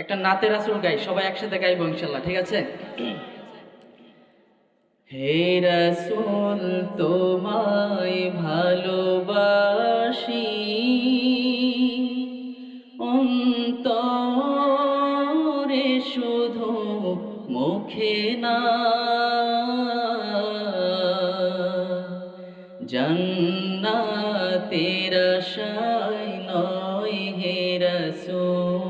একটা নাতের আসল গাই, সবাই একসাথে গাইবো ইনশাল্লাহ ঠিক আছে? হে রাসূল, তোমায় ভালোবাসি। অন্তরে শুধু মুখে না। জন্নাতের আশায় নয় হে রাসূল।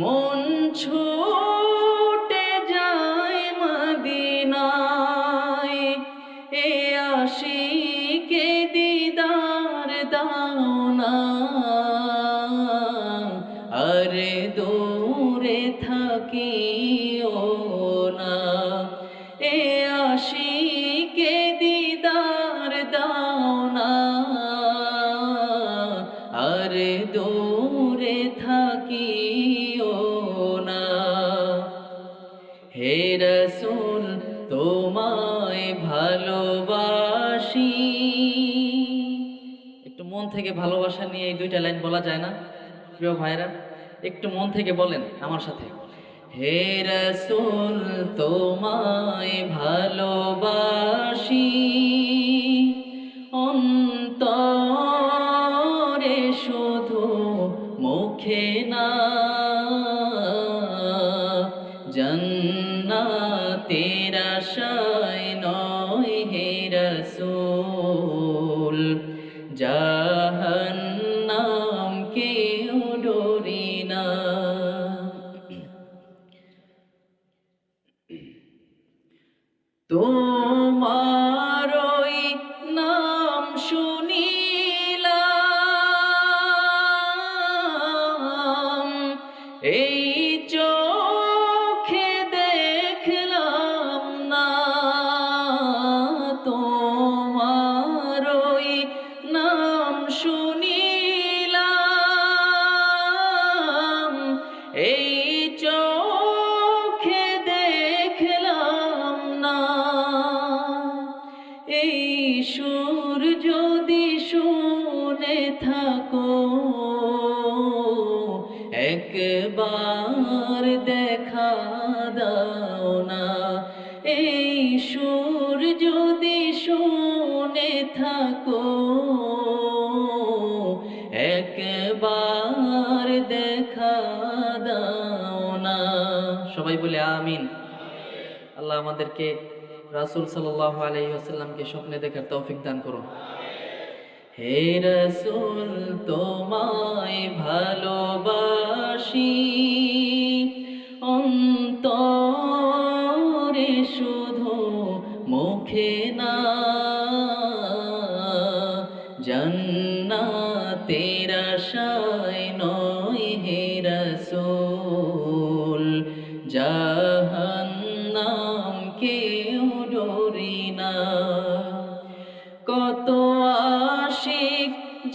মন দুইটা লাইন বলা যায় না। প্রিয় ভাইরা একটু মন থেকে বলেন আমার সাথে। হে রসুল, তোমায় ভালোবাসি। তোমার আল্লাহ আমাদেরকে রাসুল সাল্লাহ আসাল্লামকে স্বপ্নে দেখার তৌফিক দান করুন। হে রসুল তোমায় ভালোবাসি।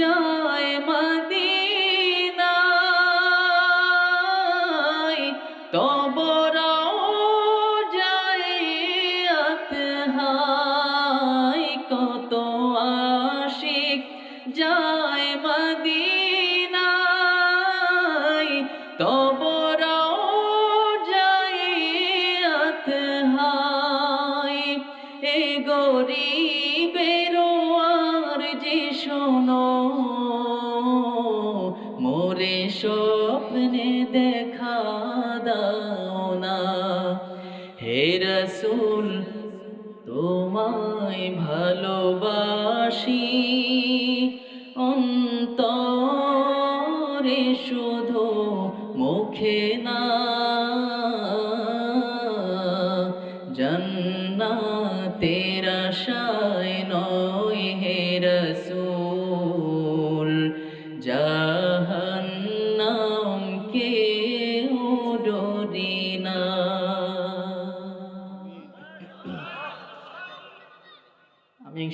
যায় মদিনায় আতহায়। কত আশিক যায় মদিনায় তবরাও যায় এ গরিবের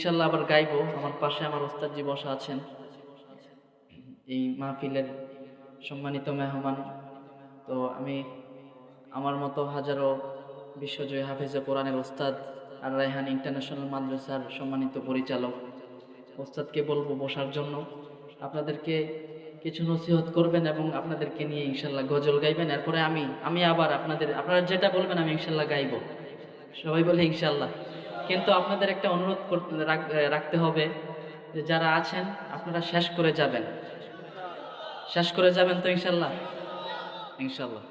ইনশাল্লাহ আবার গাইবো। আমার পাশে আমার ওস্তাদজি বসা আছেন। এই মাহফিলের সম্মানিত মেহমান। তো আমি আমার মতো হাজারো বিশ্বজয় হাফেজে কোরআনের ওস্তাদ আর রায়হান ইন্টারন্যাশনাল মাদ্রাসার সম্মানিত পরিচালক ওস্তাদকে বলব বসার জন্য। আপনাদেরকে কিছু নসিহত করবেন এবং আপনাদেরকে নিয়ে ইনশাল্লাহ গজল গাইবেন। এরপরে আমি আমি আবার আপনাদের, আপনারা যেটা বলবেন আমি ইনশাল্লাহ গাইবো। সবাই বলে ইনশাল্লাহ কিন্তু আপনাদের একটা অনুরোধ রাখতে হবে যে যারা আছেন, আপনারা শেষ করে যাবেন। শেষ করে যাবেন তো ইনশাল্লাহ? ইনশাল্লাহ।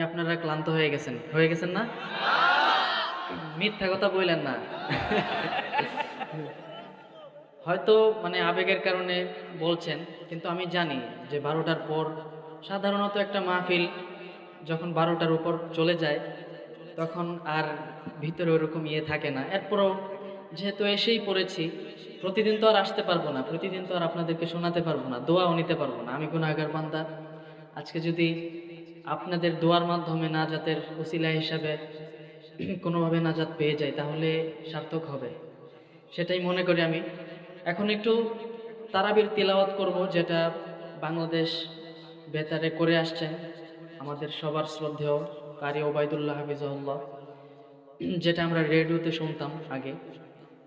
আপনারা ক্লান্ত হয়ে গেছেন। হয়ে গেছেন না? মিথ্যা কথা বললেন না। হয়তো মানে আবেগের কারণে বলছেন, কিন্তু আমি জানি যে বারোটার পর সাধারণত একটা মাহফিল যখন বারোটার উপর চলে যায়, তখন আর ভিতরে ওরকম ইয়ে থাকে না। এরপরও যেহেতু এসেই পড়েছি, প্রতিদিন তো আর আসতে পারব না, প্রতিদিন তো আর আপনাদেরকে শোনাতে পারব না, দোয়াও নিতে পারব না। আমি কোনো আগার বান্দা। আজকে যদি আপনাদের দোয়ার মাধ্যমে না নাজাতের ওসিলা হিসাবে কোনোভাবে নাজাত পেয়ে যাই, তাহলে সার্থক হবে। সেটাই মনে করি আমি। এখন একটু তারাবির তিলাওয়াত করব, যেটা বাংলাদেশ বেতারে করে আসছেন। আমাদের সবার শ্রদ্ধেয় কারি ওবায়দুল্লাহ হাফিজউল্লাহ যেটা আমরা রেডিওতে শুনতাম আগে।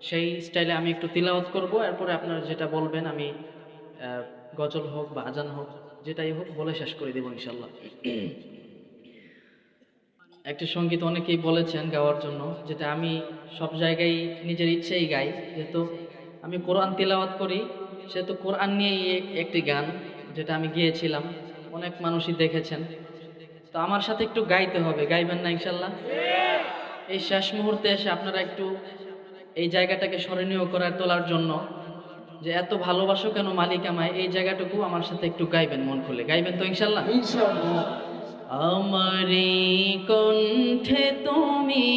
সেই স্টাইলে আমি একটু তিলাওয়াত করব, এরপরে আপনারা যেটা বলবেন আমি গজল হোক বা আজান হোক, যেটাই হোক বলে শেষ করে দেবো ইনশাল্লাহ একটি সংগীত অনেকেই বলেছেন গাওয়ার জন্য, যেটা আমি সব জায়গায় নিজের ইচ্ছেই গাই। যেহেতু আমি কোরআন তিলাওয়াত করি, সেহেতু কোরআন নিয়েই এক- একটি গান, যেটা আমি গিয়েছিলাম। অনেক মানুষই দেখেছেন। তো আমার সাথে একটু গাইতে হবে গাইবেন না ইনশাল্লাহ? এই শেষ মুহূর্তে এসে আপনারা একটু এই জায়গাটাকে স্মরণীয় করার তোলার জন্য যে এত ভালোবাসো কেন মালিক আমায়? এই জায়গাটুকু আমার সাথে একটু গাইবেন মন খুলে। গাইবেন তো ইনশাল্লাহ? আমারি কণ্ঠে তুমি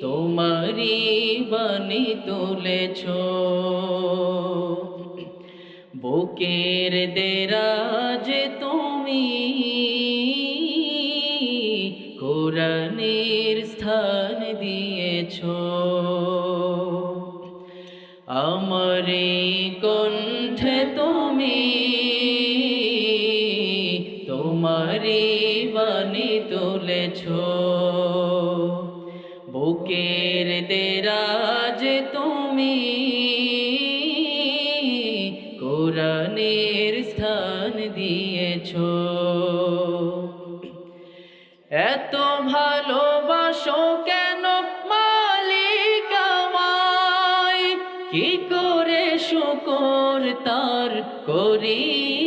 তোমারি বাণী তুলেছ। বুকের দেরাজ আমারে কণ্ঠে তুমি তোমারি বাণী তুলেছ। তার করি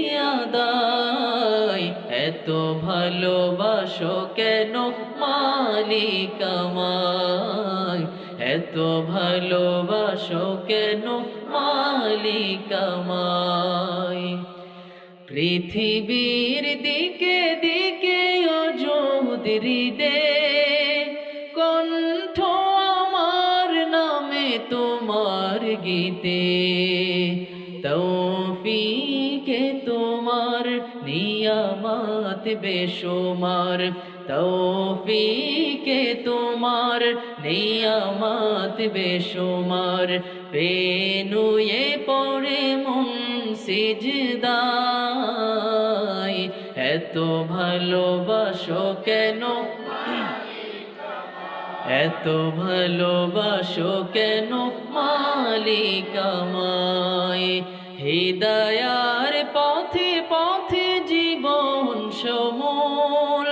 আদায়। এত ভালোবাসো কেন মালিক আমায়? এত ভালোবাসো কেন মালিক আমায়? পৃথিবীর দিকে দিকে অযোধরি দে বেশুমার তৌফিকে তোমার, নিয়ামত বেশুমার পেনুয়ে পড়ে মন সিজদায়, এত ভালোবাসো কেন? এত ভালোবাসো কেন? মালিক আমায় সমূল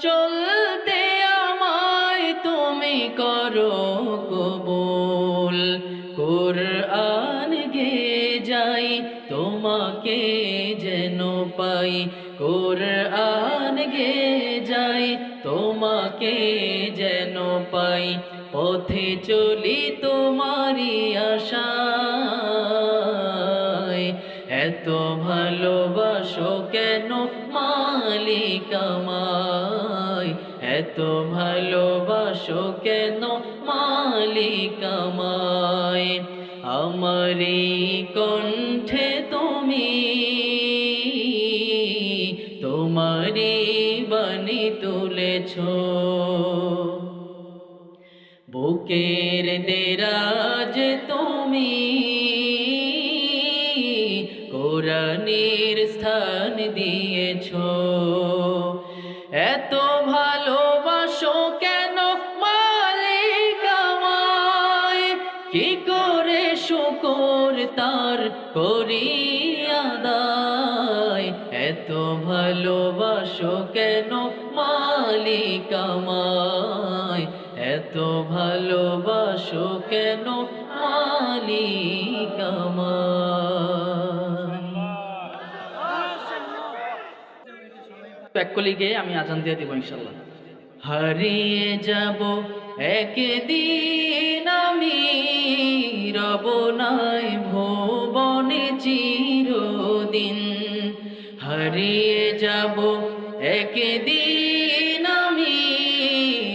চলতে আমায় তুমি করো কবুল। কোরআন গে যাই, তোমাকে যেন পাই। কোরআন গে যাই, তোমাকে যেন পাই। পথে চলি তোমারি আশা এত ভালোবাসো কেন মালিক আমায় এত ভালোবাসো কেন মালিক আমায়? আমারি কণ্ঠে কোরআনের স্থান দিয়েছ। এত ভালোবাসো কেন মালিক কি করে শুকর তার করি এত ভালোবাসো কেন মালিক এত ভালোবাসো কেন মালিক প্যাকলি গিয়ে আমি আজান দিয়ে দিব ইনশাল্লাহ হারিয়ে যাব একদিন আমি, রব নাই ভুবনে চিরদিন। হারিয়ে যাব একদিন আমি,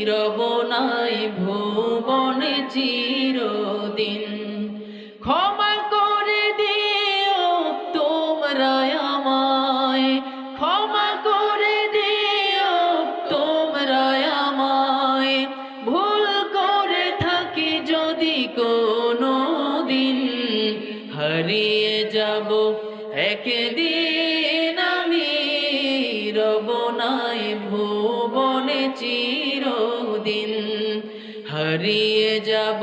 রব নাই ভুবনে চিরদিন চিরদিন হারিয়ে যাব।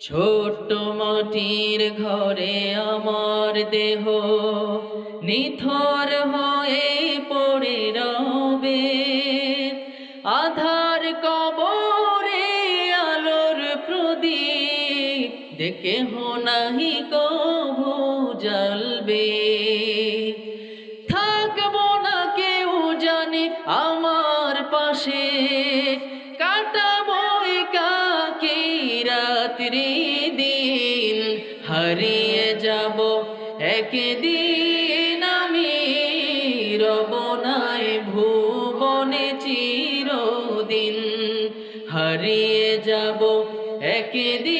ছোট মাটির ঘরে আমার দেহ নিথর দেখে নাহি কভু জ্বলবে থাকব না কেউ জানে আমার পাশে। কাটাবো একাকি রাত্রি দিন। হারিয়ে যাব একদিন আমি। রব নাই ভুবনে চিরদিন। হারিয়ে যাব একদিন